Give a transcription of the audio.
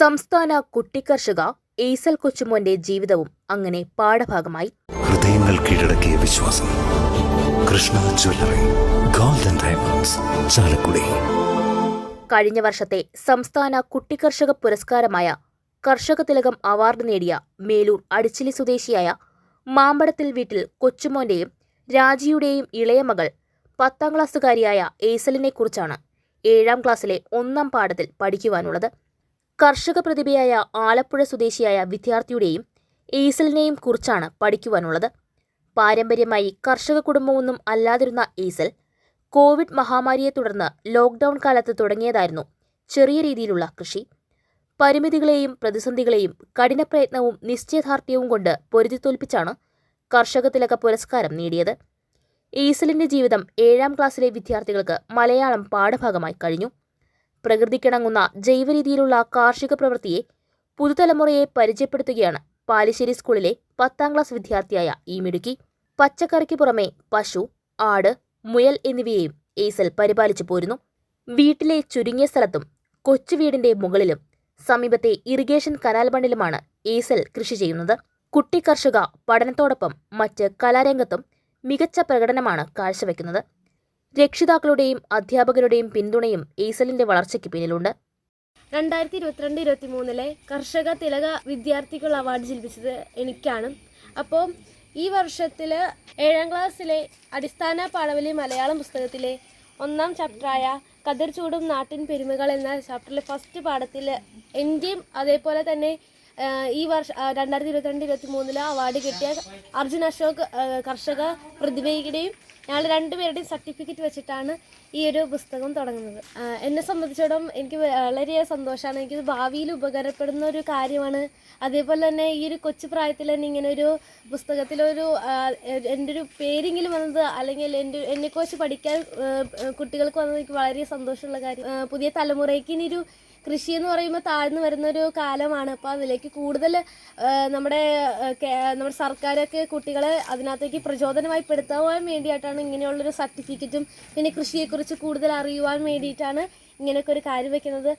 സംസ്ഥാന കുട്ടിക്കർഷക ഏസൽ കൊച്ചുമോന്റെ ജീവിതവും അങ്ങനെ പാഠഭാഗമായി. ഹൃദയങ്ങൾ കീഴടക്കിയ വിശ്വാസം. Krishna jewellery golden diamonds Chalakudy. കഴിഞ്ഞ വർഷത്തെ സംസ്ഥാന കുട്ടിക്കർഷക പുരസ്കാരമായ കർഷക തിലകം അവാർഡ് നേടിയ മേലൂർ അടിച്ചിലി സ്വദേശിയായ മാമ്പടത്തിൽ വീട്ടിൽ കൊച്ചുമോന്റെയും രാജിയുടെയും ഇളയ മകൾ പത്താം ക്ലാസ്സുകാരിയായ ഏസലിനെക്കുറിച്ചാണ് ഏഴാം ക്ലാസ്സിലെ ഒന്നാം പാഠത്തിൽ പഠിക്കുവാനുള്ളത്. കർഷക പ്രതിഭയായ ആലപ്പുഴ സ്വദേശിയായ വിദ്യാർത്ഥിയുടെയും ഏസലിനെയും കുറിച്ചാണ് പഠിക്കുവാനുള്ളത്. പാരമ്പര്യമായി കർഷക കുടുംബമൊന്നും അല്ലാതിരുന്ന ഏസൽ കോവിഡ് മഹാമാരിയെ തുടർന്ന് ലോക്ക്ഡൌൺ കാലത്ത് തുടങ്ങിയതായിരുന്നു ചെറിയ രീതിയിലുള്ള കൃഷി. പരിമിതികളെയും പ്രതിസന്ധികളെയും കഠിനപ്രയത്നവും നിശ്ചയദാർഢ്യവും കൊണ്ട് പൊരുതിത്തോൽപ്പിച്ചാണ് കർഷക തിലക പുരസ്കാരം നേടിയത്. ഈസലിന്റെ ജീവിതം ഏഴാം ക്ലാസ്സിലെ വിദ്യാർത്ഥികൾക്ക് മലയാളം പാഠഭാഗമായി കഴിഞ്ഞു. പ്രകൃതിക്കിണങ്ങുന്ന ജൈവരീതിയിലുള്ള കാർഷിക പ്രവൃത്തിയെ പുതുതലമുറയെ പരിചയപ്പെടുത്തുകയാണ് പാലിശ്ശേരി സ്കൂളിലെ പത്താം ക്ലാസ് വിദ്യാർത്ഥിയായ ഈ മിടുക്കി. പച്ചക്കറിക്ക് പുറമെ പശു ആട് മുയൽ എന്നിവയെയും ഏസൽ പരിപാലിച്ചു പോരുന്നു. വീട്ടിലെ ചുരുങ്ങിയ സ്ഥലത്തും കൊച്ചു വീടിന്റെ മുകളിലും സമീപത്തെ ഇറിഗേഷൻ കനാൽ മണ്ണിലുമാണ് ഏസൽ കൃഷി ചെയ്യുന്നത്. കുട്ടി കർഷക പഠനത്തോടൊപ്പം മറ്റ് കലാരംഗത്തും മികച്ച പ്രകടനമാണ് കാഴ്ചവെക്കുന്നത്. രക്ഷിതാക്കളുടെയും അധ്യാപകരുടെയും പിന്തുണയും ഈസലിന്റെ വളർച്ചയ്ക്ക് പിന്നിലുണ്ട്. രണ്ടായിരത്തി ഇരുപത്തിരണ്ട് ഇരുപത്തി മൂന്നിലെ കർഷക തിലക വിദ്യാർത്ഥികൾ അവാർഡ് ജയിപ്പിച്ചത് എനിക്കാണ്. അപ്പോൾ ഈ വർഷത്തിൽ ഏഴാം ക്ലാസ്സിലെ അടിസ്ഥാന പാഠവലി മലയാളം പുസ്തകത്തിലെ ഒന്നാം ചാപ്റ്ററായ കതിർ ചൂടും നാട്ടിൻ പെരുമകൾ എന്ന ചാപ്റ്ററിലെ ഫസ്റ്റ് പാഠത്തിൽ എന്റെയും അതേപോലെ തന്നെ ഈ വർഷം രണ്ടായിരത്തി ഇരുപത്തിരണ്ട് ഇരുപത്തി മൂന്നിൽ അവാർഡ് കിട്ടിയ അർജുൻ അശോക് കർഷക പ്രതിഭയുടെയും ഞങ്ങൾ രണ്ടുപേരുടെയും സർട്ടിഫിക്കറ്റ് വെച്ചിട്ടാണ് ഈ ഒരു പുസ്തകം തുടങ്ങുന്നത്. എന്നെ സംബന്ധിച്ചിടത്തോളം എനിക്ക് വളരെ സന്തോഷമാണ് എനിക്ക് ഭാവിയിൽ ഉപകാരപ്പെടുന്ന ഒരു കാര്യമാണ്. അതേപോലെ തന്നെ ഈ ഒരു കൊച്ചു പ്രായത്തിൽ തന്നെ ഇങ്ങനെ ഒരു പുസ്തകത്തിലൊരു എന്റെ ഒരു പേരെങ്കിലും വന്നത് അല്ലെങ്കിൽ എന്റെ എന്നെക്കുറിച്ച് പഠിക്കാൻ കുട്ടികൾക്ക് വന്നത് എനിക്ക് വളരെ സന്തോഷമുള്ള കാര്യം. പുതിയ തലമുറയ്ക്ക് ഇനി ഒരു കൃഷി എന്ന് പറയുമ്പോൾ താഴ്ന്നു വരുന്ന ഒരു കാലമാണ്. അപ്പോൾ അതിലേക്ക് കൂടുതൽ നമ്മുടെ നമ്മുടെ സർക്കാരൊക്കെ കുട്ടികളെ അതിനകത്തേക്ക് പ്രചോദനമായി പെടുത്താൻ വേണ്ടിയിട്ടാണ് ഇങ്ങനെയുള്ളൊരു സർട്ടിഫിക്കറ്റും പിന്നെ കൃഷിയെക്കുറിച്ച് കൂടുതൽ അറിയുവാൻ വേണ്ടിയിട്ടാണ് ഇങ്ങനെയൊക്കെ ഒരു കാര്യം വെക്കുന്നത്.